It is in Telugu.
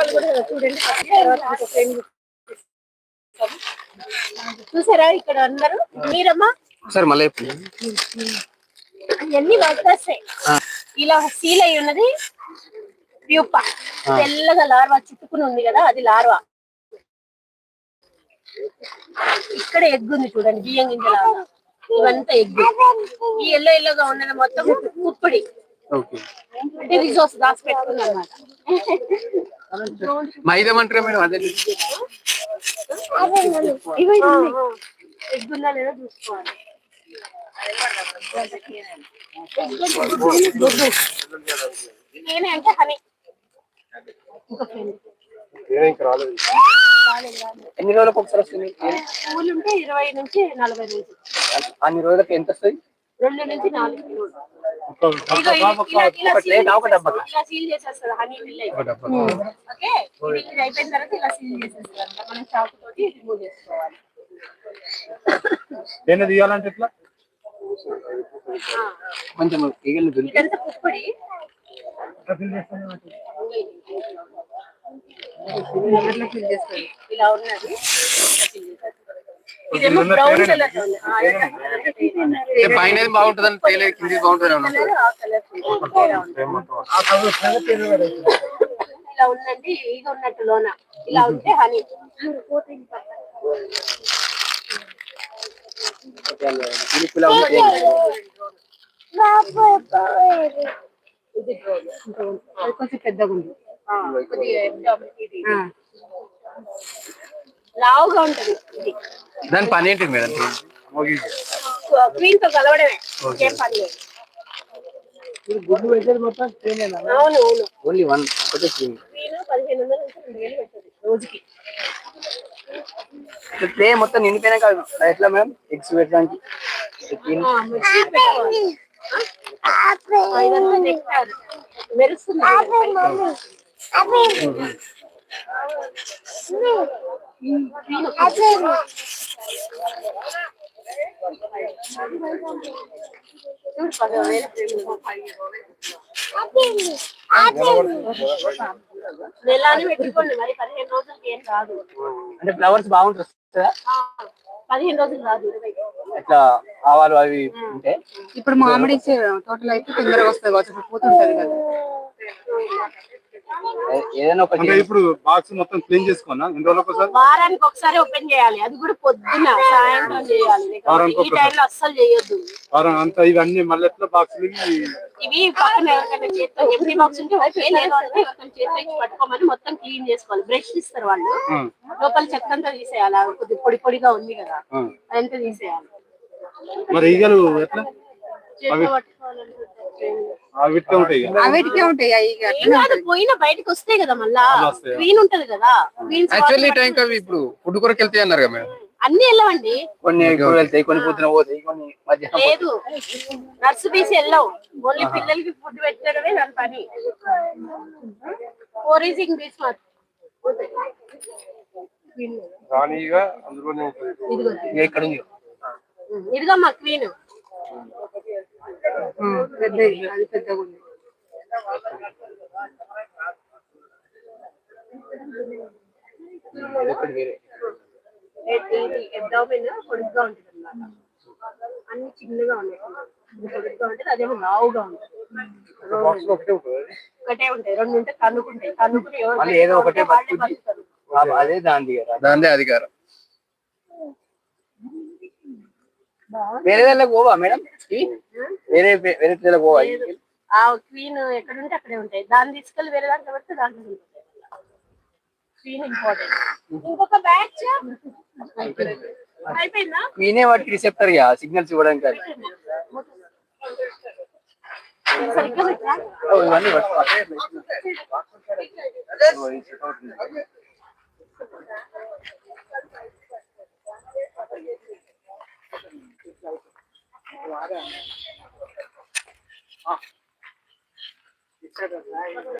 వాళ్ళు కూడా చూడండి. చూసారా ఇక్కడ అందరూ? మీరమ్మా? సార్ మళ్ళీ ఇవన్నీ వస్తాయి. ఇలా సీల్ అయి ఉన్నది ప్యూప. తెల్లగా లార్వా చుట్టుకుని ఉంది కదా అది లార్వా. ఇక్కడ ఎగ్ ఉంది చూడండి బియ్యం గింజ లాగా. ఇవంతా ఎగ్. ఈ ఎల్లో ఎల్లోగా ఉన్నది మొత్తం కుప్పడి. ఓకే అంటే రిజోర్స్ దాచి పెట్టుకుంది అనమాట మైదమంటారా మేడం? అదే ఎగ్ ఉందా లేదో చూసుకోవాలి నేనే అంటే హనీ. ఎన్ని రోజులకు ఒకసారి వస్తుంది? పూలు ఉంటే ఇరవై నుంచి నలభై రోజులు. అన్ని రోజులకు ఎంత వస్తుంది? రెండు నుంచి నాలుగు కిలోలు ఇలా- ఇలా- ఇలా ఒక seal ప్లేట్ ఒక డబ్బా. చేసేస్తారు. ఇలా సీల్ చేసేస్తారు హనీ బిల్ ఓకే? ఇది ఇది అయిపోయిన తర్వాత ఇలా సీల్ చేసేస్తారు అంట. మనం చాకు తోటి రిమూవ్ చేసుకోవాలి. దేన్ని తీయాలంటే ఎట్లా కొంచెం ఈగలు దులిపి. ఇదంతా పుప్పడి. ఇలా ఉన్నది. ఇదేమో బ్రౌన్ కలర్ పైన బాగుంటుందని తేలేదు కింది బాగుంటుంది. ఇలా ఉందండి ఈగ ఉన్నట్టు లోన. ఇలా ఉంటే హనీ ఇది కొంచెం పెద్దగా ఉంది లావుగా ఉంటది ఇది. దాని పని ఏంటి మేడం? క్వీన్తో కలవడమే. పని లేదు. గుడ్డు పెట్టేది మొత్తం సేనేనా అవును అవును. ఓన్లీ వన్ ఒకటే క్రీమ్ క్వీన్ పదిహేను వందల నుంచి రెండు వేలు పెట్టదు రోజుకి. ట్రే మొత్తం ఎట్లా మేడం? ఎగ్స్ పెట్టడానికి? మెరుస్తుంది నెలని పెట్టుకోండి మరి పదిహేను రోజులకి ఏం రాదు. అంటే ఫ్లవర్స్ బాగుంటుంది పదిహేను రోజులు రాదు. ఇరవై ఇట్లా ఆవాలు అవి ఉంటే? ఇప్పుడు మామిడి తోటలో అయితే తొందరగా వస్తుంది కావచ్చు కదా. ఏదైనా ఒకటి అంటే ఇప్పుడు బాక్స్ మొత్తం క్లీన్ చేసుకోనా ఎన్ని రోజులకు ఒకసారి? వారానికి ఒకసారి ఓపెన్ చేయాలి. అది కూడా పొద్దున సాయంత్రం చేయాలి. వారానికి ఈ టైంలో అస్సలు చేయొద్దు. వారం అంతా ఇవన్నీ మళ్ళీ ఎట్లా బాక్స్ ఇవి పక్కన ఎవరికైనా చేత్తో ఎంటీ బాక్స్ ఉంటే ఓకే లేదు. అంటే ఎవరికైనా చేత్తో ఇచ్చి పట్టుకోమని మొత్తం క్లీన్ చేసుకోవాలి. బ్రష్ ఇస్తారు వాళ్ళు. లోపల చెత్త అంతా తీసేయాలి. అది కొద్ది పొడి పొడిగా ఉంది కదా. అదంతా తీసేయాలి. మరి ఈగలు ఎట్లా? చేత్తో అవి. అవిటికే ఉంటాయి పోయిన బయటకు వస్తాయి కదా మళ్ళా ఉంటది కదా. యాక్చువల్లీ టైం ఇప్పుడు ఫుడ్ కొరకు వెళ్తాయి అన్నారు కదా మేడం. అన్ని వెళ్ళవండి. కొన్ని వెళ్తాయి కొన్ని పొద్దున పోతాయి కొన్ని మధ్యాహ్నం లేదు. నర్సు తీసి వెళ్ళవు. ఓన్లీ పిల్లలకి ఫుడ్ పెట్టడమే దాని పని. ఫోరీజింగ్ బీచ్ రాణిగా అందులోనే ఉంటుంది. ఇదిగో. ఇక ఇక్కడ ఉంది? ఇదిగమ్మా క్వీన్. అది పెద్దగా ఉంది ఇది పొడుగ్గా ఉంటుంది అన్నమాట. అన్ని చిన్నగా ఉన్నాయి ఇది పొడుగ్గా ఉంటుంది అదేమో లావుగా ఉంటుంది. ఒకటే ఉంటాయి రెండు ఉంటే కన్నుకుంటాయి కన్నుకుని ఎవరు ఏదో ఒకటే అదే దాని దాందే అధికారం. వేరే దానికి పోవా మేడం? ఇవి వేరే వేరే? ఆ క్వీన్ ఎక్కడ ఉంటే అక్కడే ఉంటాయి. దాన్ని తీసుకెళ్ళి వేరే దాంట్లో పెడితే దాంట్లో ఉంటాయి. క్వీన్ ఇంపార్టెంట్ ఇంకొక బ్యాచ్ అయిపోయిందా? వాటికి రిసెప్టర్గా? సిగ్నల్స్ ఇవ్వడానికి. సరిగ్గా 这个来。